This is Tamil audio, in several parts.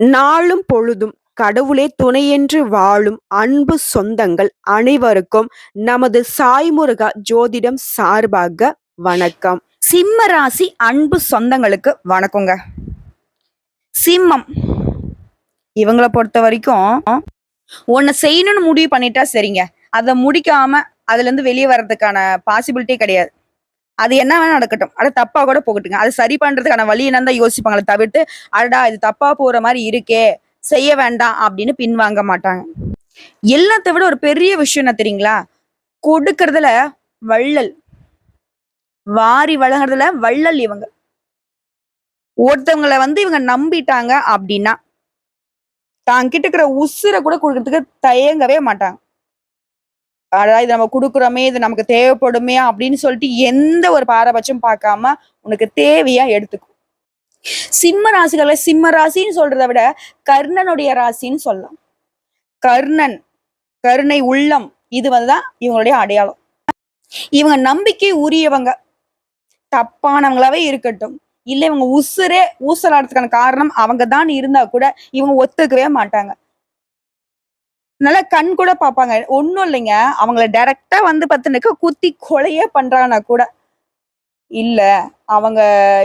நாளும் பொழுதும் கடவுளே துணையென்று வாழும் அன்பு சொந்தங்கள் அனைவருக்கும் நமது சாய்முருகா ஜோதிடம் சார்பாக வணக்கம். சிம்ம ராசி அன்பு சொந்தங்களுக்கு வணக்கங்க. சிம்மம். இவங்கள பொறுத்த வரைக்கும் ஒன்னு செய்யணும்னு முடிவு பண்ணிட்டா சரிங்க. அதை முடிக்காம அதுல இருந்து வெளியே வர்றதுக்கான பாசிபிலிட்டி கிடையாது. அது என்ன வேணா நடக்கட்டும். அட தப்பா கூட போகட்டுங்க. அது சரி பண்றதுக்கான வழி என்னன்னு தான் யோசிப்பாங்களே தவிர்த்து அடடா இது தப்பா போற மாதிரி இருக்கே செய்ய வேண்டாம் அப்படின்னு பின்வாங்க மாட்டாங்க. எல்லாத்த விட ஒரு பெரிய விஷயம் என்ன தெரியுங்களா? கொடுக்கறதுல வள்ளல். வாரி வழங்குறதுல வள்ளல் இவங்க. ஒருத்தவங்களை வந்து இவங்க நம்பிட்டாங்க அப்படின்னா தான் கிட்ட இருக்கிற உசுரை கூட கொடுக்கறதுக்கு தயங்கவே மாட்டாங்க. அதாவது இது நம்ம கொடுக்குறோமே இது நமக்கு தேவைப்படுமே அப்படின்னு சொல்லிட்டு எந்த ஒரு பாரபட்சம் பார்க்காம உனக்கு தேவையா எடுத்துக்கும் சிம்ம ராசிகளை சிம்ம ராசின்னு சொல்றதை விட கர்ணனுடைய ராசின்னு சொல்லலாம். கர்ணன் கருணை உள்ளம் இது வந்துதான் இவங்களுடைய அடையாளம். இவங்க நம்பிக்கை உரியவங்க. தப்பானவங்களாவே இருக்கட்டும். இல்லை இவங்க உசுரே ஊசலாடுறதுக்கான காரணம் அவங்க தான் இருந்தா கூட இவங்க ஒத்துக்கவே மாட்டாங்க. நல்லா கண் கூட பார்ப்பாங்க. ஒன்றும் இல்லைங்க. அவங்கள டைரக்டா வந்து பத்துனுக்கு குத்தி கொலையே பண்றாங்கன்னா கூட இல்ல அவங்க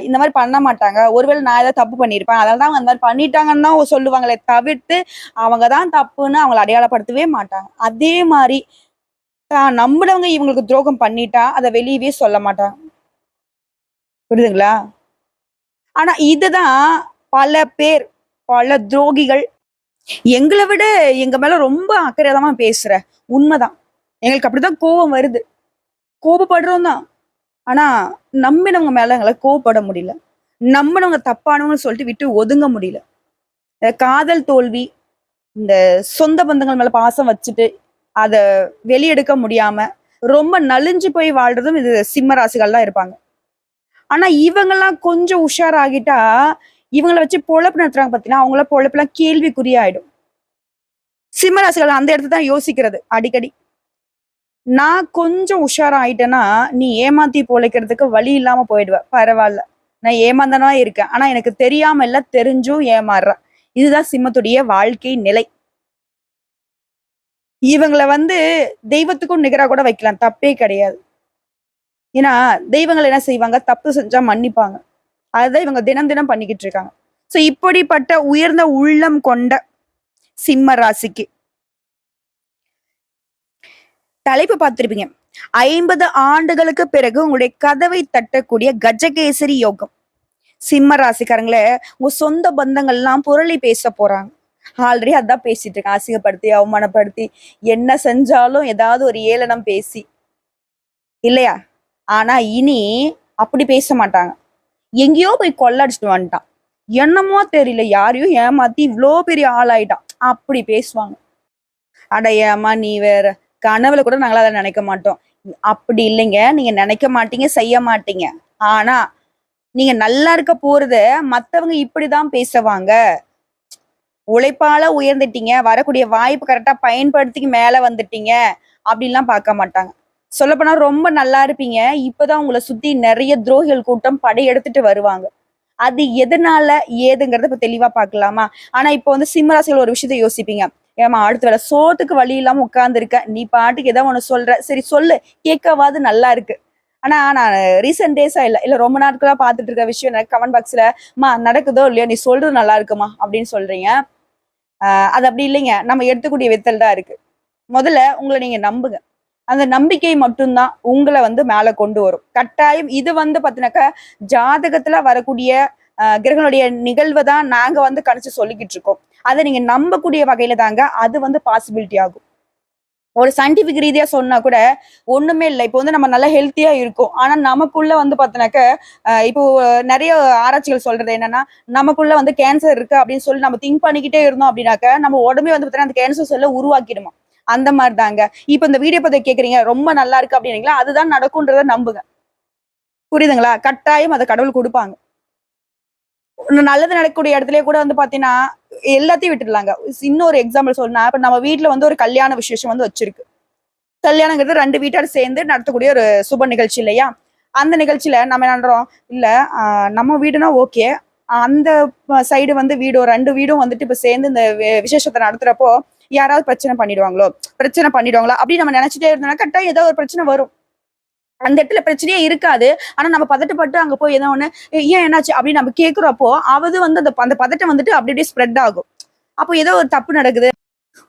இந்த மாதிரி பண்ண மாட்டாங்க. ஒருவேளை நான் ஏதாவது தப்பு பண்ணியிருப்பேன் அதனால தான் அந்த மாதிரி பண்ணிட்டாங்கன்னு தான் சொல்லுவாங்களே தவிர்த்து அவங்க தான் தப்புன்னு அவங்கள அடையாளப்படுத்தவே மாட்டாங்க. அதே மாதிரி தான் நம்பினவங்க இவங்களுக்கு துரோகம் பண்ணிட்டா அதை வெளியவே சொல்ல மாட்டாங்க. புரியுதுங்களா? ஆனா இதுதான் பல பேர் பல துரோகிகள் எங்களை விட எங்க மேல ரொம்ப அக்கறையதமா பேசுற உண்மைதான். எங்களுக்கு அப்படிதான் கோபம் வருது. கோபப்படுறோம் தான் ஆனா நம்பினவங்க மேல எங்களை கோவப்பட முடியல. நம்பினவங்க தப்பானவங்கன்னு சொல்லிட்டு விட்டு ஒதுங்க முடியல. இந்த காதல் தோல்வி இந்த சொந்த பந்தங்கள் மேல பாசம் வச்சுட்டு அத வெளியெடுக்க முடியாம ரொம்ப நலிஞ்சு போய் வாழ்றதும் இது சிம்ம தான் இருப்பாங்க. ஆனா இவங்கெல்லாம் கொஞ்சம் உஷாராகிட்டா இவங்களை வச்சு பொழப்பு நடத்துறாங்க பார்த்தீங்கன்னா அவங்கள பொழப்புலாம் கேள்விக்குறியாயிடும். சிம்மராசிகள் அந்த இடத்துல தான் யோசிக்கிறது அடிக்கடி. நான் கொஞ்சம் உஷாராயிட்டேன்னா நீ ஏமாத்தி பொழைக்கிறதுக்கு வழி இல்லாம போயிடுவ. பரவாயில்ல. நான் ஏமாந்தனா இருக்கேன். ஆனா எனக்கு தெரியாம இல்ல தெரிஞ்சும் ஏமாறுறேன் இதுதான் சிம்மத்துடைய வாழ்க்கை நிலை. இவங்களை வந்து தெய்வத்துக்கும் நிகராக கூட வைக்கலாம். தப்பே கிடையாது. ஏன்னா தெய்வங்கள் என்ன செய்வாங்க? தப்பு செஞ்சா மன்னிப்பாங்க. அதுதான் இவங்க தினம் தினம் பண்ணிக்கிட்டு இருக்காங்க. சோ இப்படிப்பட்ட உயர்ந்த உள்ளம் கொண்ட சிம்ம ராசிக்கு. தலைப்பு பார்த்திருப்பீங்க. ஐம்பது ஆண்டுகளுக்கு பிறகு உங்களுடைய கதவை தட்டக்கூடிய கஜகேசரி யோகம். சிம்ம ராசிக்காரங்களே உங்க சொந்த பந்தங்கள்லாம் புரளி பேச போறாங்க. ஆல்ரெடி அதான் பேசிட்டு இருக்கேன். அசிங்கப்படுத்தி அவமானப்படுத்தி என்ன செஞ்சாலும் ஏதாவது ஒரு ஏளனம் பேசி. இல்லையா? ஆனா இனி அப்படி பேச மாட்டாங்க. எங்கேயோ போய் கொள்ளடிச்சிட்டு வந்துட்டான். என்னமோ தெரியல யாரையும் ஏமாத்தி இவ்வளோ பெரிய ஆளாயிட்டான். அப்படி பேசுவாங்க. அட ஏமா நீ வேற கனவுல கூட நாங்களா அதை நினைக்க மாட்டோம். அப்படி இல்லைங்க நீங்க நினைக்க மாட்டீங்க செய்ய மாட்டீங்க. ஆனா நீங்க நல்லா இருக்க போறத மத்தவங்க இப்படிதான் பேசுவாங்க. உழைப்பால உயர்ந்துட்டீங்க வரக்கூடிய வாய்ப்பு கரெக்டா பயன்படுத்திக்கு மேல வந்துட்டீங்க அப்படின்லாம் பார்க்க மாட்டாங்க. சொல்லப்போனா ரொம்ப நல்லா இருப்பீங்க. இப்பதான் உங்களை சுத்தி நிறைய துரோகிகள் கூட்டம் படையெடுத்துட்டு வருவாங்க. அது எதனால ஏதுங்கிறத இப்ப தெளிவா பார்க்கலாமா? ஆனா இப்போ வந்து சிம்மராசிகள் ஒரு விஷயத்த யோசிப்பீங்க. ஏமா அடுத்த வேலை சோத்துக்கு வழி இல்லாம உட்கார்ந்துருக்க நீ பாட்டுக்கு ஏதோ ஒண்ணு சொல்ற. சரி சொல்லு. கேட்கவாது நல்லா இருக்கு. ஆனா நான் ரீசெண்ட் டேஸா இல்ல இல்ல ரொம்ப நாட்களா பாத்துட்டு இருக்க விஷயம் எனக்கு கமெண்ட் பாக்ஸ்ல மா நடக்குதோ இல்லையோ? நீ சொல்றது நல்லா இருக்குமா? அப்படின்னு சொல்றீங்க. ஆஹ் அது அப்படி இல்லைங்க. நம்ம எடுத்துக்கூடிய வித்தல் தான் இருக்கு. முதல்ல உங்களை நீங்க நம்புங்க. அந்த நம்பிக்கை மட்டும்தான் உங்களை வந்து மேலே கொண்டு வரும். கட்டாயம் இது வந்து பாத்தீங்கன்னாக்கா ஜாதகத்துல வரக்கூடிய கிரகங்களுடைய நிகழ்வை தான் நாங்க வந்து கணிச்சு சொல்லிக்கிட்டு இருக்கோம். அதை நீங்க நம்பக்கூடிய வகையில தாங்க அது வந்து பாசிபிலிட்டி ஆகும். ஒரு சயின்டிபிக் ரீதியா சொன்னா கூட ஒண்ணுமே இல்லை. இப்போ வந்து நம்ம நல்லா ஹெல்த்தியா இருக்கும். ஆனா நமக்குள்ள வந்து பார்த்தோன்னாக்க இப்போ நிறைய ஆராய்ச்சிகள் சொல்றது என்னன்னா நமக்குள்ள வந்து கேன்சர் இருக்கு அப்படின்னு சொல்லி நம்ம திங்க் பண்ணிக்கிட்டே இருந்தோம் அப்படின்னாக்க நம்ம உடம்பே வந்து பார்த்தீங்கன்னா அந்த கேன்சர் செல்ல உருவாக்கிடுமா அந்த மாதிரி தாங்க இப்போ இந்த வீடியோ பத்தி கேட்குறீங்க ரொம்ப நல்லா இருக்கு அப்படின்னீங்களா அதுதான் நடக்கும்ன்றத நம்புங்க. புரியுதுங்களா? கட்டாயம் அதை கடவுள் கொடுப்பாங்க. நல்லது நடக்கக்கூடிய இடத்துல கூட வந்து பாத்தீங்கன்னா எல்லாத்தையும் விட்டுடலாங்க. இன்னொரு எக்ஸாம்பிள் சொல்லணும் இப்ப நம்ம வீட்டுல வந்து ஒரு கல்யாண விசேஷம் வந்து வச்சிருக்கு. கல்யாணங்கிறது ரெண்டு வீட்டார் சேர்ந்து நடத்தக்கூடிய ஒரு சுப நிகழ்ச்சி இல்லையா? அந்த நிகழ்ச்சியில நம்ம என்ன பண்றோம்? இல்ல நம்ம வீடுனா ஓகே. அந்த சைடு வந்து வீடும் ரெண்டு வீடும் வந்துட்டு இப்ப சேர்ந்து இந்த வி- விசேஷத்தை நடத்துறப்போ யாராவது பிரச்சனை பண்ணிடுவாங்களோ பிரச்சனை பண்ணிடுவாங்களா அப்படின்னு நம்ம நினைச்சிட்டே இருந்தோம்னா கரெக்டாக ஏதோ ஒரு பிரச்சனை வரும். அந்த இடத்துல பிரச்சனையே இருக்காது. ஆனா நம்ம பதட்டப்பட்டு அங்க போய் ஏதோ ஒண்ணு ஏன் என்னாச்சு? அப்படின்னு நம்ம கேக்குறப்போ அவது வந்து அந்த அந்த பதட்டம் வந்துட்டு அப்படி அப்படியே ஸ்ப்ரெட் ஆகும். அப்போ ஏதோ ஒரு தப்பு நடக்குது.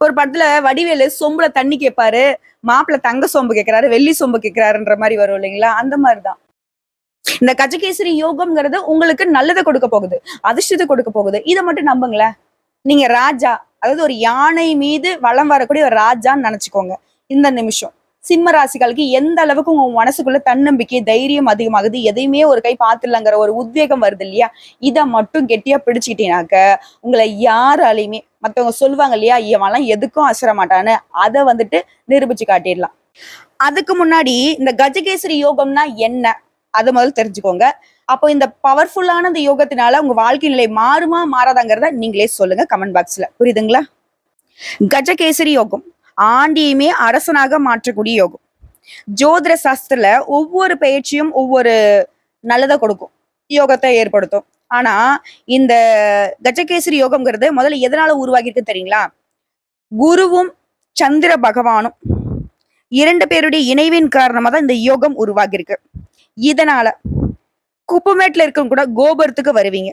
ஒரு படத்துல வடிவேலு சொம்புல தண்ணி கேட்பாரு மாப்பிள்ளை தங்க சொம்பு கேட்கிறாரு வெள்ளி சொம்பு கேட்கிறாருன்ற மாதிரி வரும் இல்லைங்களா? அந்த மாதிரிதான். இந்த கஜகேசரி யோகம்ங்கிறது உங்களுக்கு நல்லதை கொடுக்க போகுது அதிர்ஷ்டத்தை கொடுக்க போகுது. இதை மட்டும் நம்புங்களேன். நீங்க ராஜா அதாவது ஒரு யானை மீது வலம் வரக்கூடிய ஒரு ராஜான்னு நினைச்சுக்கோங்க. இந்த நிமிஷம். சிம்ம ராசிகளுக்கு எந்த அளவுக்கு உங்க மனசுக்குள்ள தன்னம்பிக்கை தைரியம் அதிகமாகுது எதையுமே ஒரு கை பார்த்துடலாங்கிற ஒரு உத்வேகம் வருது இல்லையா? இதை மட்டும் கெட்டியா பிடிச்சிக்கிட்டீங்கனாக்க உங்களை யாராலையுமே மத்தவங்க சொல்லுவாங்க இல்லையா இவன்லாம் எதுக்கும் அசர மாட்டான்னு அதை வந்துட்டு நிரூபிச்சு காட்டிடலாம். அதுக்கு முன்னாடி இந்த கஜகேசரி யோகம்னா என்ன? அதை முதல்ல தெரிஞ்சுக்கோங்க. அப்போ இந்த பவர்ஃபுல்லான இந்த யோகத்தினால உங்க வாழ்க்கை நிலை மாறுமா மாறாதாங்கிறத நீங்களே சொல்லுங்க கமெண்ட் பாக்ஸ்ல புரியுதுங்களா? கஜகேசரி யோகம் ஆண்டியுமே அரசனாக மாற்றக்கூடிய யோகம். ஜோதிட சாஸ்திரத்துல ஒவ்வொரு பயிற்சியும் ஒவ்வொரு நல்லதை கொடுக்கும் யோகத்தை ஏற்படுத்தும். ஆனா இந்த கஜகேசரி யோகம்ங்கிறது முதல்ல எதனால உருவாகிருக்கு தெரியுங்களா? குருவும் சந்திர பகவானும் இரண்டு பேருடைய இணைவின் காரணமா தான் இந்த யோகம் உருவாகியிருக்கு. இதனால குப்பமேட்ல இருக்கவங்க கூட கோபுரத்துக்கு வருவீங்க.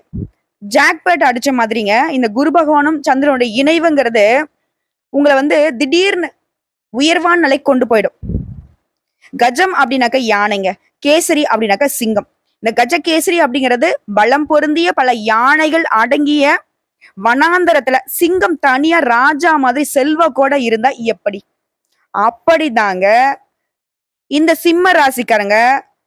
ஜாக்பேட் அடிச்ச மாதிரிங்க இந்த குரு பகவானும் சந்திரனுடைய இணைவுங்கிறது உங்களை வந்து திடீர்னு உயர்வான நிலை கொண்டு போயிடும். கஜம் அப்படின்னாக்க யானைங்க கேசரி அப்படின்னாக்க சிங்கம். இந்த கஜ கேசரி அப்படிங்கிறது பலம் பொருந்திய பல யானைகள் அடங்கிய வனாந்தரத்துல சிங்கம் தனியா ராஜா மாதிரி செல்வாக்கோட இருந்தா எப்படி? அப்படிதாங்க. இந்த சிம்ம ராசிக்காரங்க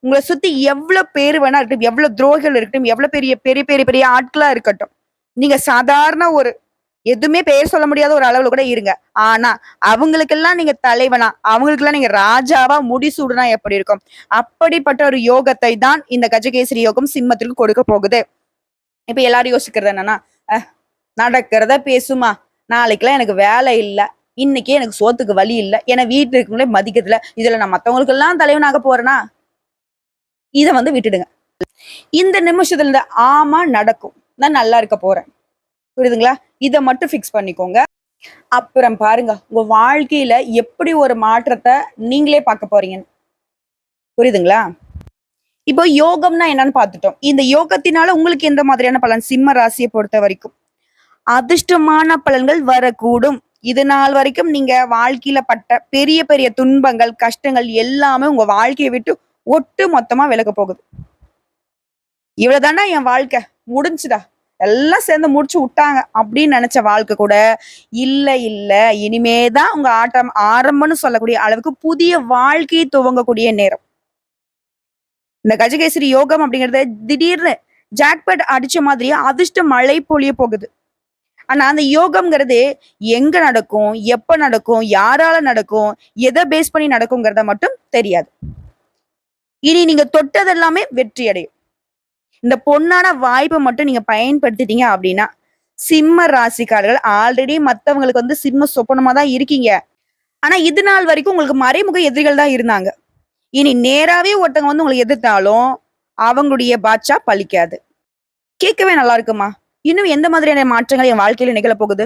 உங்களை சுத்தி எவ்வளவு பேர் வேணா இருக்கட்டும் எவ்வளவு துரோகிகள் இருக்கட்டும் எவ்வளவு பெரிய பெரிய பெரிய பெரிய ஆட்களா இருக்கட்டும். நீங்க சாதாரண ஒரு எதுவுமே பெயர் சொல்ல முடியாத ஒரு அளவுல கூட இருங்க. ஆனா அவங்களுக்கெல்லாம் நீங்க தலைவனா அவங்களுக்கெல்லாம் நீங்க ராஜாவா முடிசூடுனா எப்படி இருக்கும்? அப்படிப்பட்ட ஒரு யோகத்தை தான் இந்த கஜகேசரி யோகம் சிம்மத்திற்கு கொடுக்க போகுது. இப்ப எல்லாரும் யோசிக்கிறது என்னன்னா நடக்கிறத பேசுமா? நாளைக்கெல்லாம் எனக்கு வேலை இல்லை. இன்னைக்கே எனக்கு சோத்துக்கு வழி இல்லை. ஏன்னா வீட்டுல இருக்கவங்களே மதிக்கிறதுல இதுல நான் மத்தவங்களுக்கு எல்லாம் தலைவனாக போறேனா? இத வந்து விட்டுடுங்க. இந்த நிமிஷத்துல இருந்து ஆமா நடக்கும். நான் நல்லா இருக்க போறேன். புரியுதுங்களா? இதை மட்டும் ஃபிக்ஸ் பண்ணிக்கோங்க. அப்புறம் பாருங்க உங்க வாழ்க்கையில எப்படி ஒரு மாற்றத்தை நீங்களே பார்க்க போறீங்க புரியுதுங்களா? இப்போ யோகம்னா என்னன்னு பார்த்துட்டோம். இந்த யோகத்தினால உங்களுக்கு எந்த மாதிரியான பலன்? சிம்ம ராசியை பொறுத்த வரைக்கும். அதிர்ஷ்டமான பலன்கள் வரக்கூடும். இது நாள் வரைக்கும் நீங்க வாழ்க்கையில பட்ட பெரிய பெரிய துன்பங்கள் கஷ்டங்கள் எல்லாமே உங்க வாழ்க்கையை விட்டு ஒட்டு மொத்தமா விலக போகுது. இவ்வளவுதானா என் வாழ்க்கை? முடிஞ்சுடா எல்லாம் சேர்ந்து முடிச்சு விட்டாங்க அப்படின்னு நினைச்ச வாழ்க்கை கூட இல்ல இல்ல. இனிமேதான் உங்க ஆட்டம் ஆரம்பம்னு சொல்லக்கூடிய அளவுக்கு புதிய வாழ்க்கையை துவங்கக்கூடிய நேரம். இந்த கஜகேசரி யோகம் அப்படிங்கறது திடீர்னு ஜாக்பட் அடிச்ச மாதிரியே அதிர்ஷ்ட மழை பொழிய போகுது. ஆனா அந்த யோகம்ங்கிறது எங்க நடக்கும் எப்ப நடக்கும் யாரால நடக்கும் எதை பேஸ் பண்ணி நடக்குங்கிறத மட்டும் தெரியாது. இனி நீங்க தொட்டதெல்லாமே வெற்றி அடையும் இந்த பொண்ணான வாய்ப்பை மட்டும் நீங்க பயன்படுத்திட்டீங்க அப்படின்னா சிம்ம ராசிக்காரர்கள் ஆல்ரெடி மத்தவங்களுக்கு வந்து சிம்ம சொப்பனமா தான் இருக்கீங்க. ஆனா இது நாள் வரைக்கும் உங்களுக்கு மறைமுக எதிரிகள் தான் இருந்தாங்க. இனி நேராவே ஒருத்தவங்க வந்து உங்களுக்கு எதிர்த்தாலும் அவங்களுடைய பாட்சா பலிக்காது கேட்கவே நல்லா இருக்குமா? இன்னும் எந்த மாதிரியான மாற்றங்கள் என் வாழ்க்கையில நிகழ போகுது?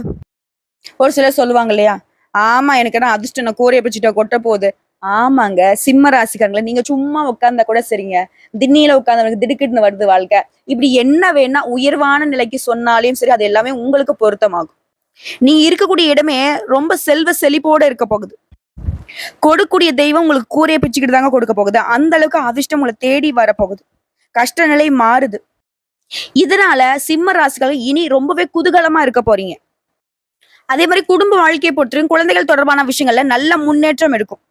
ஒரு சிலர் சொல்லுவாங்க இல்லையா? ஆமா எனக்கு என்ன அதிர்ஷ்டம் நான் கோரிய பிடிச்சிட்ட கொட்ட போகுது. ஆமாங்க. சிம்ம ராசிக்காரங்கள நீங்க சும்மா உட்கார்ந்தா கூட சரிங்க. திண்ணியில உட்கார்ந்தவங்களுக்கு திடுக்கிட்டு வருது வாழ்க்கை. இப்படி என்ன வேணா உயர்வான நிலைக்கு சொன்னாலையும் சரி அது எல்லாமே உங்களுக்கு பொருத்தமாகும். நீ இருக்கக்கூடிய இடமே ரொம்ப செல்வ செழிப்போட இருக்க போகுது. கொடுக்கூடிய தெய்வம் உங்களுக்கு கூரையை பிச்சுக்கிட்டு தாங்க கொடுக்க போகுது. அந்த அளவுக்கு அதிர்ஷ்டம் உங்களை தேடி வரப்போகுது கஷ்ட நிலை மாறுது. இதனால சிம்ம ராசிகள் இனி ரொம்பவே குதூகலமா இருக்க போறீங்க. அதே மாதிரி குடும்ப வாழ்க்கையை பொறுத்தவரைக்கும் குழந்தைகள் தொடர்பான விஷயங்கள்ல நல்ல முன்னேற்றம் இருக்கும்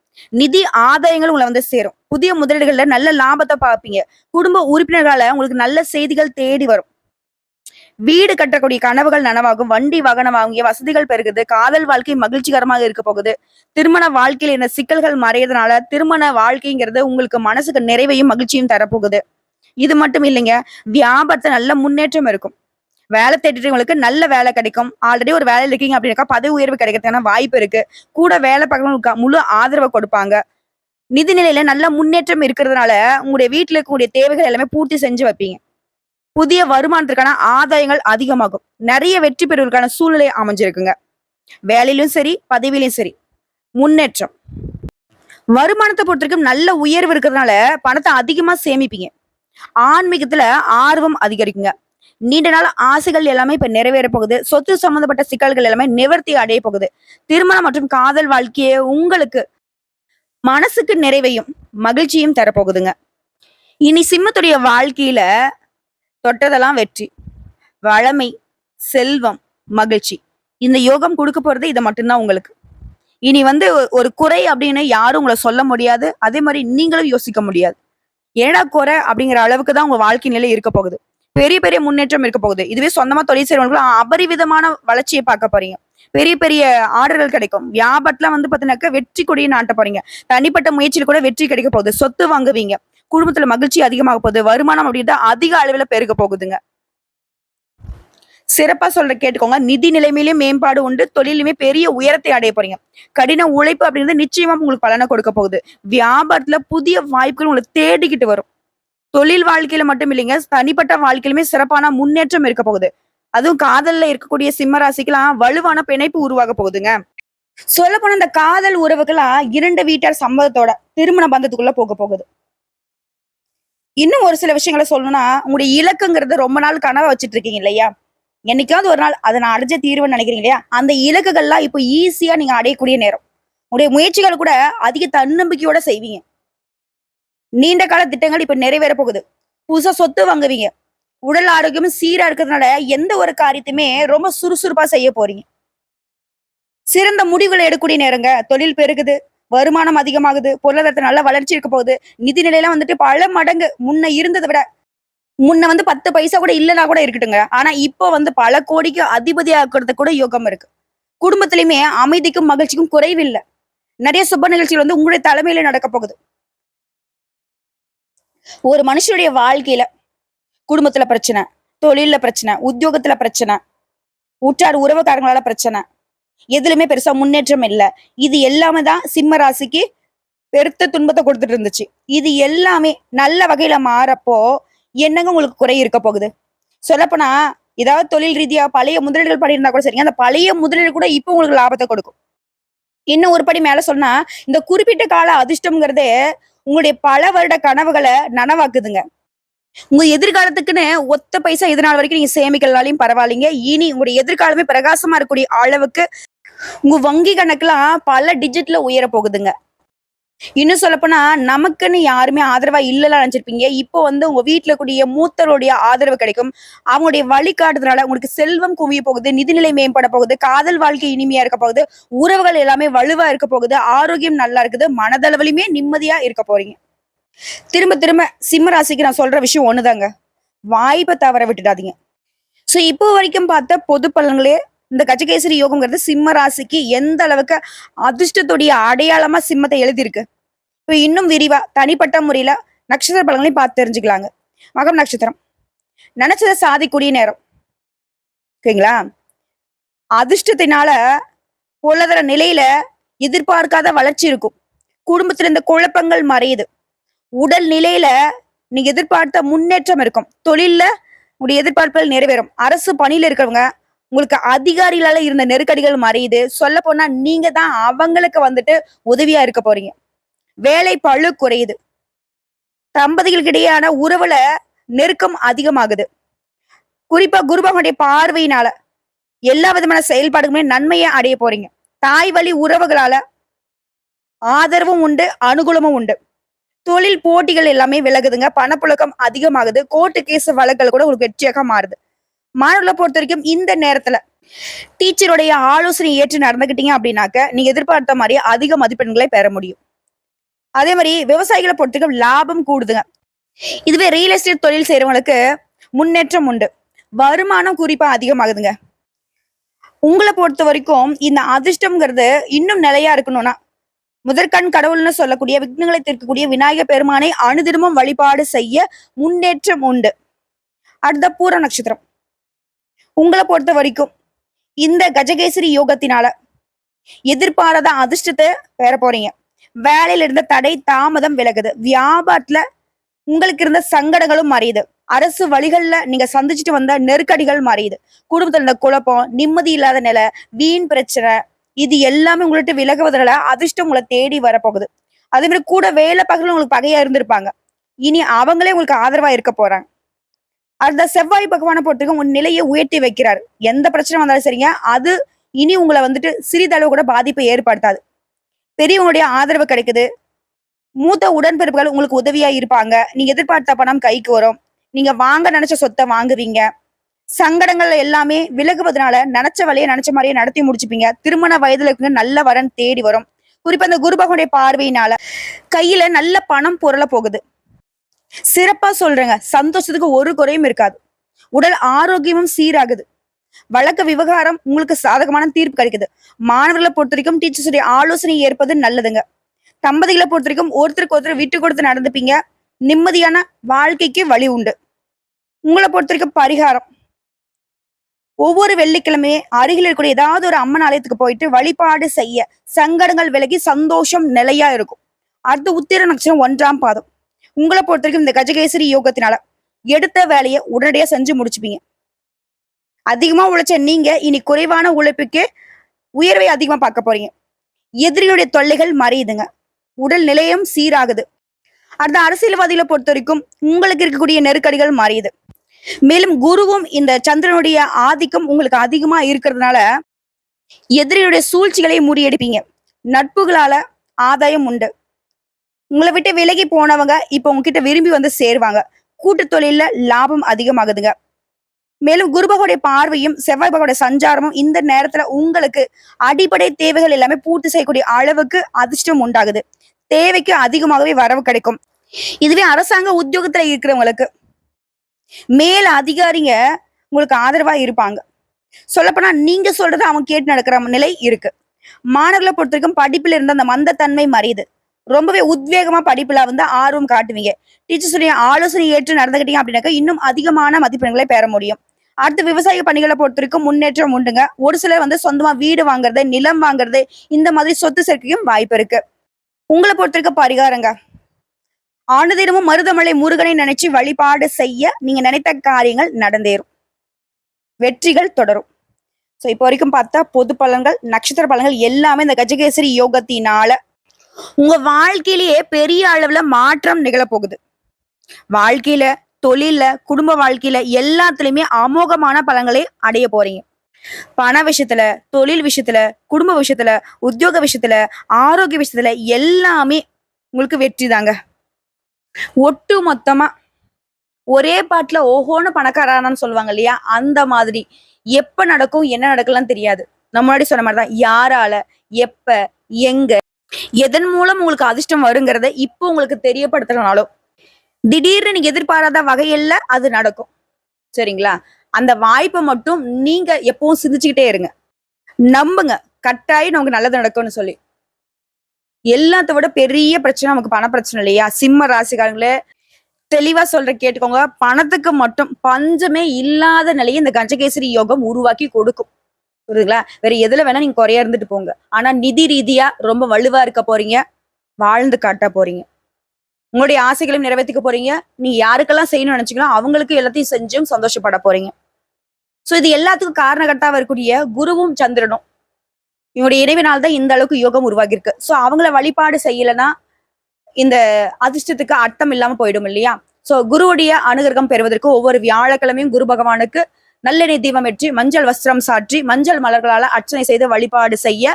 நிதி ஆதாயங்கள் உங்களை வந்து சேரும். புதிய முதலீடுகள்ல நல்ல லாபத்தை பார்ப்பீங்க. குடும்ப உறுப்பினர்களால உங்களுக்கு நல்ல செய்திகள் தேடி வரும். வீடு கட்டக்கூடிய கனவுகள் நனவாகும். வண்டி வாகனம் வாங்கிய வசதிகள் பெருகுது. காதல் வாழ்க்கை மகிழ்ச்சிகரமாக இருக்க போகுது. திருமண வாழ்க்கையில் என்ன சிக்கல்கள் மறையதுனால திருமண வாழ்க்கைங்கிறது உங்களுக்கு மனசுக்கு நிறைவையும் மகிழ்ச்சியும் தரப்போகுது. இது மட்டும் இல்லைங்க வியாபாரத்தை நல்ல முன்னேற்றம் இருக்கும். வேலை தேடிட்டவங்களுக்கு நல்ல வேலை கிடைக்கும். ஆல்ரெடி ஒரு வேலையில் இருக்கீங்க அப்படின்னாக்கா பதவி உயர்வு கிடைக்கிறதுக்கான வாய்ப்பு இருக்கு. கூட வேலை பார்க்கறவங்களுக்கு முழு ஆதரவை கொடுப்பாங்க. நிதி நிலையில நல்ல முன்னேற்றம் இருக்கிறதுனால உங்களுடைய வீட்டில் இருக்கக்கூடிய தேவைகள் எல்லாமே பூர்த்தி செஞ்சு வைப்பீங்க. புதிய வருமானத்திற்கான ஆதாயங்கள் அதிகமாகும். நிறைய வெற்றி பெறுவதற்கான சூழ்நிலை அமைஞ்சிருக்குங்க. வேலையிலும் சரி பதவியிலும் சரி. முன்னேற்றம். வருமானத்தை பொறுத்தவரைக்கும் நல்ல உயர்வு இருக்கிறதுனால பணத்தை அதிகமா சேமிப்பீங்க. ஆன்மீகத்துல ஆர்வம் அதிகரிக்குங்க. நீண்ட நாள் ஆசைகள் எல்லாமே இப்ப நிறைவேற போகுது. சொத்து சம்பந்தப்பட்ட சிக்கல்கள் எல்லாமே நிவர்த்தி அடைய போகுது. திருமணம் மற்றும் காதல் வாழ்க்கையே உங்களுக்கு மனசுக்கு நிறைவையும் மகிழ்ச்சியும் தரப்போகுதுங்க இனி சிம்மத்துடைய வாழ்க்கையில தொட்டதெல்லாம் வெற்றி வளமை செல்வம் மகிழ்ச்சி. இந்த யோகம் கொடுக்க போறது இதை மட்டும்தான் உங்களுக்கு. இனி வந்து ஒரு குறை அப்படின்னு யாரும் உங்களை சொல்ல முடியாது. அதே மாதிரி நீங்களும் யோசிக்க முடியாது. ஏடா குறை அப்படிங்கிற அளவுக்கு தான் உங்க வாழ்க்கை நிலை இருக்க போகுது. பெரிய பெரிய முன்னேற்றம் இருக்க போகுது. இதுவே சொந்தமா தொழில் செய்றவங்களுக்கு அபரிவிதமான வளர்ச்சியை பார்க்க போறீங்க. பெரிய பெரிய ஆர்டர்கள் கிடைக்கும். வியாபாரத்துல வந்து பாத்தீங்கன்னாக்க வெற்றி கொடியை நாட்ட போறீங்க. தனிப்பட்ட முயற்சியில் கூட வெற்றி கிடைக்க போகுது. சொத்து வாங்குவீங்க. குடும்பத்துல மகிழ்ச்சி அதிகமாக போகுது. வருமானம் அப்படின்ட்டு அதிக அளவுல பெருக போகுதுங்க. சிறப்பா சொல்ற கேட்டுக்கோங்க. நிதி நிலைமையிலும் மேம்பாடு உண்டு. தொழிலுமே பெரிய உயரத்தை அடைய போறீங்க. கடின உழைப்பு அப்படின்றது நிச்சயமா உங்களுக்கு பலனை கொடுக்க போகுது. வியாபாரத்துல புதிய வாய்ப்புகள் உங்களை தேடிக்கிட்டு வரும். தொழில் வாழ்க்கையில மட்டும் இல்லைங்க. தனிப்பட்ட வாழ்க்கையிலுமே சிறப்பான முன்னேற்றம் இருக்க போகுது. அதுவும் காதல்ல இருக்கக்கூடிய சிம்ம ராசிக்கெல்லாம் வலுவான பிணைப்பு உருவாக போகுதுங்க. சொல்ல போன இந்த காதல் உறவுகளா இரண்டு வீட்டார் சம்மதத்தோட திருமண பந்தத்துக்குள்ள போக போகுது. இன்னும் ஒரு சில விஷயங்களை சொல்லணும்னா உங்களுடைய இலக்குங்கிறது ரொம்ப நாள் கனவை வச்சுட்டு இருக்கீங்க இல்லையா? என்னைக்காவது ஒரு நாள் அதை நான் அடைஞ்ச தீர்வுன்னு நினைக்கிறீங்க இல்லையா? அந்த இலக்குகள்லாம் இப்போ ஈஸியா நீங்க அடையக்கூடிய நேரம். உங்களுடைய முயற்சிகள் கூட அதிக தன்னம்பிக்கையோட செய்வீங்க. நீண்ட கால திட்டங்கள் இப்ப நிறைவேற போகுது. புதுசா சொத்து வாங்குவீங்க. உடல் ஆரோக்கியமும் சீரா இருக்கிறதுனால எந்த ஒரு காரியத்தையுமே ரொம்ப சுறுசுறுப்பா செய்ய போறீங்க. சிறந்த முடிவுகளை எடுக்கக்கூடிய நேரங்க. தொழில் பெருகுது வருமானம் அதிகமாகுது பொருளாதாரத்துல நல்ல வளர்ச்சி இருக்க போகுது. நிதி நிலையெல்லாம் வந்துட்டு பல மடங்கு முன்ன இருந்ததை விட முன்ன வந்து பத்து பைசா கூட இல்லைனா கூட இருக்கட்டுங்க. ஆனா இப்போ வந்து பல கோடிக்கு அதிபதியாக்குறது கூட யோகம் இருக்கு. குடும்பத்திலையுமே அமைதிக்கும் மகிழ்ச்சிக்கும் குறைவில்லை. நிறைய சுப நிகழ்ச்சிகள் வந்து உங்களுடைய தலைமையில நடக்க போகுது. ஒரு மனுஷனுடைய வாழ்க்கையில குடும்பத்துல பிரச்சனை தொழில பிரச்சனை உத்தியோகத்துல பிரச்சனை உற்றார் உறவுக்காரங்களால பிரச்சனை எதுலையுமே பெருசா முன்னேற்றம் இல்லை. இது எல்லாமே தான் சிம்ம ராசிக்கு பெருத்த துன்பத்தை கொடுத்துட்டு இருந்துச்சு. இது எல்லாமே நல்ல வகையில மாறப்போ என்னங்க உங்களுக்கு குறை இருக்க போகுது? சொல்லப்போனா ஏதாவது தொழில் ரீதியா பழைய முதலீடுகள் பண்ணியிருந்தா கூட சரிங்க. அந்த பழைய முதலீடு கூட இப்போ உங்களுக்கு லாபத்தை கொடுக்கும். இன்னும் ஒரு படி மேல சொன்னா இந்த குறிப்பிட்ட கால அதிர்ஷ்டம்ங்கிறதே உங்களுடைய பல வருட கனவுகளை நனவாக்குதுங்க. உங்க எதிர்காலத்துக்குன்னு ஒத்த பைசா இதனால் வரைக்கும் நீங்க சேமிக்கலனாலையும் பரவாயில்லைங்க. இனி உங்களுடைய எதிர்காலமே பிரகாசமா இருக்கக்கூடிய அளவுக்கு உங்க வங்கி கணக்குலாம் பல டிஜிட்ல உயர போகுதுங்க இன்னும் சொல்லப்போனா நமக்குன்னு யாருமே ஆதரவா இல்லைன்னு நினைச்சிருப்பீங்க. இப்போ வந்து உங்க வீட்டுல கூடிய மூத்தருடைய ஆதரவு கிடைக்கும். அவங்களுடைய வழிகாட்டுறதுனால உங்களுக்கு செல்வம் குவிய போகுது நிதிநிலை மேம்பட போகுது காதல் வாழ்க்கை இனிமையா இருக்க போகுது உறவுகள் எல்லாமே வலுவா இருக்க போகுது ஆரோக்கியம் நல்லா இருக்குது மனதளவுலயுமே நிம்மதியா இருக்க போறீங்க. திரும்ப திரும்ப சிம்ம ராசிக்கு நான் சொல்ற விஷயம் ஒண்ணுதாங்க. வாய்ப்பை தவற விட்டுடாதீங்க. சோ இப்போ வரைக்கும் பார்த்த பொது பலன்களே இந்த கஜகேசரி யோகம்ங்கிறது சிம்ம ராசிக்கு எந்த அளவுக்கு அதிர்ஷ்டத்துடைய அடையாளமா சிம்மத்தை எழுதியிருக்கு. இப்போ இன்னும் விரிவா தனிப்பட்ட முறையில நட்சத்திர பலன்களையும் பார்த்து தெரிஞ்சுக்கலாங்க. மகம் நட்சத்திரம். நினைச்சதை சாதிக்கூடிய நேரம். ஓகேங்களா? அதிர்ஷ்டத்தினால பொருளாதார நிலையில எதிர்பார்க்காத வளர்ச்சி இருக்கும். குடும்பத்துல இந்த குழப்பங்கள் மறையுது. உடல் நிலையில நீங்க எதிர்பார்த்த முன்னேற்றம் இருக்கும். தொழில்ல உங்களுடைய எதிர்பார்ப்புகள் நிறைவேறும். அரசு பணியில இருக்கிறவங்க உங்களுக்கு அதிகாரிகளால இருந்த நெருக்கடிகள் மறையுது. சொல்ல போனா நீங்க தான் அவங்களுக்கு வந்துட்டு உதவியா இருக்க போறீங்க. வேலை பழு குறையுது. தம்பதிகளுக்கு இடையேயான உறவுல நெருக்கம் அதிகமாகுது. குறிப்பா குருபகனுடைய பார்வையினால எல்லா விதமான செயல்பாடுகளுமே நன்மையை அடைய போறீங்க. தாய் வழி உறவுகளால ஆதரவும் உண்டு அனுகூலமும் உண்டு. தொழில் போட்டிகள் எல்லாமே விலகுதுங்க. பணப்புழக்கம் அதிகமாகுது. கோர்ட்டு கேஸ் வழக்குகள் கூட உங்களுக்கு வெற்றியாக மாறுது. மாணவர்களை பொறுத்த வரைக்கும் இந்த நேரத்துல டீச்சருடைய ஆலோசனை ஏற்று நடந்துக்கிட்டீங்க அப்படின்னாக்க நீங்க எதிர்பார்த்த மாதிரி அதிக மதிப்பெண்களை பெற முடியும். அதே மாதிரி விவசாயிகளை பொறுத்துக்கு லாபம் கூடுதுங்க. இதுவே ரியல் எஸ்டேட் தொழில் செய்யறவங்களுக்கு முன்னேற்றம் உண்டு. வருமானம் குறிப்பா அதிகமாகுதுங்க. உங்களை பொறுத்த வரைக்கும் இந்த அதிர்ஷ்டம்ங்கிறது இன்னும் நிலையா இருக்கணும்னா முதற்கண் கடவுள்னு சொல்லக்கூடிய விக்னங்களை தீர்க்கக்கூடிய விநாயகர் பெருமானை அணுதினமும் வழிபாடு செய்ய முன்னேற்றம் உண்டு. அடுத்த பூர நட்சத்திரம். உங்களை பொறுத்த வரைக்கும் இந்த கஜகேசரி யோகத்தினால எதிர்பாராத அதிர்ஷ்டத்தை பெற போறீங்க வேலையில இருந்த தடை தாமதம் விலகுது. வியாபாரத்துல உங்களுக்கு இருந்த சங்கடங்களும் மறையுது. அரசு வழிகள்ல நீங்க சந்திச்சுட்டு வந்த நெருக்கடிகள் மறையுது. குடும்பத்துல இருந்த குழப்பம் நிம்மதி இல்லாத நிலை வீண் பிரச்சனை இது எல்லாமே உங்கள்ட்ட விலகுவதனால அதிர்ஷ்டம் உங்களை தேடி வரப்போகுது. அதே மாதிரி கூட வேலை பார்க்கறது உங்களுக்கு பகையா இருந்திருப்பாங்க. இனி அவங்களே உங்களுக்கு ஆதரவா இருக்க போறாங்க. அந்த செவ்வாய் பகவானை பொறுத்தவரைக்கும் உன் நிலையை உயர்த்தி வைக்கிறார். எந்த பிரச்சனை வந்தாலும் சரிங்க. அது இனி உங்களை வந்துட்டு சிறிதளவு கூட பாதிப்பை ஏற்படுத்தாது. பெரியவங்களுடைய ஆதரவு கிடைக்குது. மூத்த உடன்பிறப்புகள் உங்களுக்கு உதவியா இருப்பாங்க. நீங்க எதிர்பார்த்த பணம் கைக்கு வரும். நீங்க வாங்க நினைச்ச சொத்தை வாங்குவீங்க. சங்கடங்கள் எல்லாமே விலகுவதனால நினைச்ச வழியை நினைச்ச மாதிரியே நடத்தி முடிச்சுப்பீங்க. திருமண வயதுல இருக்குங்க நல்ல வரன் தேடி வரும். குறிப்பா அந்த குருபகனுடைய பார்வையினால கையில நல்ல பணம் பொருள போகுது. சிறப்பா சொல்றேங்க சந்தோஷத்துக்கு ஒரு குறையும் இருக்காது. உடல் ஆரோக்கியமும் சீராகுது. வழக்கு விவகாரம் உங்களுக்கு சாதகமான தீர்ப்பு கிடைக்குது. மாணவர்களை பொறுத்த வரைக்கும் டீச்சர்ஸுடைய ஆலோசனை ஏற்பது நல்லதுங்க. தம்பதிகளை பொறுத்த வரைக்கும் ஒருத்தருக்கு ஒருத்தர் விட்டு கொடுத்து நடந்துப்பீங்க. நிம்மதியான வாழ்க்கைக்கு வழி உண்டு. உங்களை பொறுத்த வரைக்கும் பரிகாரம். ஒவ்வொரு வெள்ளிக்கிழமையே அருகில் இருக்கக்கூடிய ஏதாவது ஒரு அம்மன் ஆலயத்துக்கு போயிட்டு வழிபாடு செய்ய சங்கடங்கள் விலகி சந்தோஷம் நிலையா இருக்கும். அடுத்து உத்திர நட்சத்திரம் ஒன்றாம் பாதம். உங்களை பொறுத்த வரைக்கும் இந்த கஜகேசரி யோகத்தினால எடுத்த வேலையை உடனடியா செஞ்சு முடிச்சுப்பீங்க. அதிகமா உழைச்ச நீங்க இனி குறைவான உழைப்புக்கு உயர்வை அதிகமா பார்க்க போறீங்க. எதிரியுடைய தொல்லைகள் மறையுதுங்க. உடல் நிலையம் சீராகுது. அடுத்த அரசியல்வாதிகளை பொறுத்த வரைக்கும் உங்களுக்கு இருக்கக்கூடிய நெருக்கடிகள் மாறியுது. மேலும் குருவும் இந்த சந்திரனுடைய ஆதிக்கம் உங்களுக்கு அதிகமா இருக்கிறதுனால எதிரியுடைய சூழ்ச்சிகளை முறியடிப்பீங்க. நட்புகளால ஆதாயம் உண்டு. உங்களை விட்டு விலகி போனவங்க இப்ப உங்ககிட்ட விரும்பி வந்து சேருவாங்க. கூட்டு தொழில லாபம் அதிகமாகுதுங்க. மேலும் குருபகோடைய பார்வையும் செவ்வாய் பகவோட சஞ்சாரமும் இந்த நேரத்துல உங்களுக்கு அடிப்படை தேவைகள் எல்லாமே பூர்த்தி செய்யக்கூடிய அளவுக்கு அதிர்ஷ்டம் உண்டாகுது. தேவைக்கு அதிகமாகவே வரவு கிடைக்கும். இதுவே அரசாங்க உத்தியோகத்துல இருக்கிறவங்களுக்கு மேல் அதிகாரிங்க உங்களுக்கு ஆதரவா இருப்பாங்க. சொல்லப்போனா நீங்க சொல்றதை அவங்க கேட்டு நடக்கிற நிலை இருக்கு. மாணவர்களை பொறுத்த வரைக்கும் படிப்புல இருந்த அந்த மந்தத்தன்மை மறையுது. ரொம்பவே உத்வேகமா படிப்புல வந்து ஆர்வம் காட்டுவீங்க. டீச்சர்ஸுடைய ஆலோசனை ஏற்று நடந்துக்கிட்டீங்க அப்படின்னாக்கா இன்னும் அதிகமான மதிப்பெண்களை பெற முடியும். அடுத்து விவசாய பணிகளை பொறுத்த வரைக்கும் முன்னேற்றம் உண்டுங்க. ஒரு சிலர் வந்து சொந்தமா வீடு வாங்குறது நிலம் வாங்குறது இந்த மாதிரி சொத்து சேர்க்கையும் வாய்ப்பு இருக்கு. உங்களை பொறுத்த வரைக்கும் பரிகாரங்க. ஆண்டுதினமும் மருதமலை முருகனை நினைச்சு வழிபாடு செய்ய நீங்க நினைத்த காரியங்கள் நடந்தேறும். வெற்றிகள் தொடரும். ஸோ இப்போ வரைக்கும் பார்த்தா பொது பலன்கள் நட்சத்திர பலன்கள் எல்லாமே இந்த கஜகேசரி யோகத்தினால உங்க வாழ்க்கையிலேயே பெரிய அளவுல மாற்றம் நிகழப்போகுது. வாழ்க்கையில தொழில குடும்ப வாழ்க்கையில எல்லாத்துலயுமே அமோகமான பலன்களை அடைய போறீங்க. பண விஷயத்துல தொழில் விஷயத்துல குடும்ப விஷயத்துல உத்தியோக விஷயத்துல ஆரோக்கிய விஷயத்துல எல்லாமே உங்களுக்கு வெற்றி தாங்க. ஒட்டு மொத்தமா ஒரே பாட்டுல ஓஹோன்னு பணக்காரானான்னு சொல்லுவாங்க இல்லையா? அந்த மாதிரி. எப்ப நடக்கும் என்ன நடக்கலாம் தெரியாது. நம்ம முன்னாடி சொன்ன மாதிரிதான். யாரால எப்ப எங்க எதன் மூலம் உங்களுக்கு அதிர்ஷ்டம் வருங்கிறத இப்போ உங்களுக்கு தெரியப்படுத்துறனாலும் திடீர்னு நீங்க எதிர்பாராத வகையில அது நடக்கும். சரிங்களா? அந்த வாய்ப்பை மட்டும் நீங்க எப்பவும் சிந்திச்சுக்கிட்டே இருங்க. நம்புங்க. கட்டாயம் நமக்கு நல்லது நடக்கும்னு சொல்லி. எல்லாத்த விட பெரிய பிரச்சனை நமக்கு பண பிரச்சனை இல்லையா? சிம்ம ராசிக்காரங்களே தெளிவா சொல்ற கேட்டுக்கோங்க. பணத்துக்கு மட்டும் பஞ்சமே இல்லாத நிலையை இந்த கஞ்சகேசரி யோகம் உருவாக்கி கொடுக்கும். புரியுதுங்களா? வேற எதுல வேணா நீங்க குறையா இருந்துட்டு போங்க. ஆனா நிதி ரீதியா ரொம்ப வலுவா இருக்க போறீங்க. வாழ்ந்து காட்ட போறீங்க. உங்களுடைய ஆசைகளையும் நிறைவேற்றிக்க போறீங்க. நீங்க யாருக்கெல்லாம் செய்யணும்னு நினைச்சீங்களோ அவங்களுக்கு எல்லாத்தையும் செஞ்சும் சந்தோஷப்பட போறீங்க. ஸோ இது எல்லாத்துக்கும் காரணகர்த்தாவா இருக்கக்கூடிய குருவும் சந்திரனும். இவங்களுடைய இறைவினால் தான் இந்த அளவுக்கு யோகம் உருவாகியிருக்கு. ஸோ அவங்கள வழிபாடு செய்யலைன்னா இந்த அதிர்ஷ்டத்துக்கு அர்த்தம் இல்லாம போயிடும் இல்லையா? ஸோ குருவுடைய அனுகிரகம் பெறுவதற்கு ஒவ்வொரு வியாழக்கிழமையும் குரு பகவானுக்கு நல்லெண்ணெய் தீபம் ஏற்றி மஞ்சள் வஸ்திரம் சாற்றி மஞ்சள் மலர்களால் அர்ச்சனை செய்து வழிபாடு செய்ய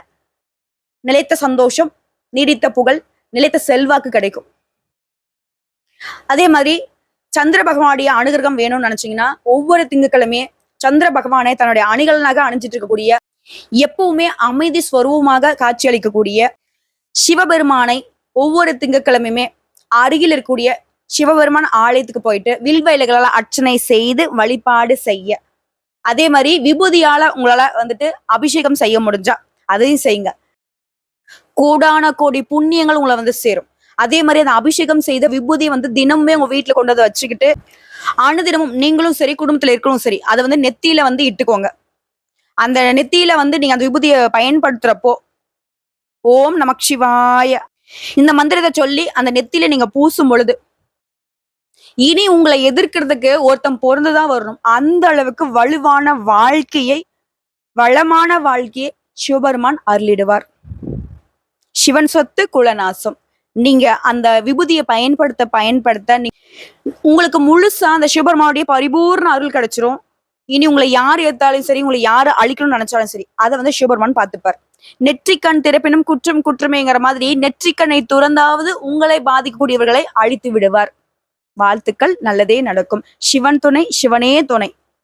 நிலைத்த சந்தோஷம் நீடித்த புகழ் நிலைத்த செல்வாக்கு கிடைக்கும். அதே மாதிரி சந்திர பகவானுடைய அனுகிரகம் வேணும்னு நினைச்சீங்கன்னா ஒவ்வொரு திங்கக்கிழமையே சந்திர பகவானை தன்னுடைய அணிகலனாக அணிஞ்சிட்டு இருக்கக்கூடிய எப்பவுமே அமைதி ஸ்வரூபமாக காட்சியளிக்கக்கூடிய சிவபெருமானை ஒவ்வொரு திங்கக்கிழமையுமே அருகில் இருக்கக்கூடிய சிவபெருமான் ஆலயத்துக்கு போயிட்டு வில்வ இலைகளால் அர்ச்சனை செய்து வழிபாடு செய்ய. அதே மாதிரி விபூதியால உங்களால வந்துட்டு அபிஷேகம் செய்ய முடிஞ்சா அதையும் செய்யுங்க. கோடான கோடி புண்ணியங்கள் உங்களை வந்து சேரும். அதே மாதிரி அந்த அபிஷேகம் செய்த விபூதியை வந்து தினமுமே உங்க வீட்டுல கொண்டு வந்து வச்சுக்கிட்டு அனுதினமும் நீங்களும் சரி குடும்பத்துல இருக்கணும் சரி அதை வந்து நெத்தியில வந்து இட்டுக்கோங்க. அந்த நெத்தியில வந்து நீங்க அந்த விபூதியை பயன்படுத்துறப்போ ஓம் நமக் சிவாய இந்த மந்திரத்தை சொல்லி அந்த நெத்தியில நீங்க பூசும் பொழுது இனி உங்களை எதிர்க்கிறதுக்கு ஒருத்தன் பொருந்துதான் வரணும். அந்த அளவுக்கு வலுவான வாழ்க்கையை வளமான வாழ்க்கையை சிவபெருமான் அருளிடுவார். சிவன் சொத்து குலநாசம். நீங்க அந்த விபூதியை பயன்படுத்த பயன்படுத்த உங்களுக்கு முழுசா அந்த சிவபெருமானுடைய பரிபூர்ண அருள் கிடைச்சிரும். இனி உங்களை யார் ஏத்தாலும் சரி உங்களை யாரு அழிக்கணும்னு நினைச்சாலும் சரி அதை வந்து சிவபெருமான் பார்த்துப்பார். நெற்றிக்கண் திறப்பினும் குற்றம் குற்றமேங்கிற மாதிரி நெற்றிக்கண்ணை துறந்தாவது உங்களை பாதிக்கக்கூடியவர்களை அழித்து விடுவார். வாழ்த்துக்கள் நல்லதே நடக்கும். சிவன் துணை சிவனே துணை.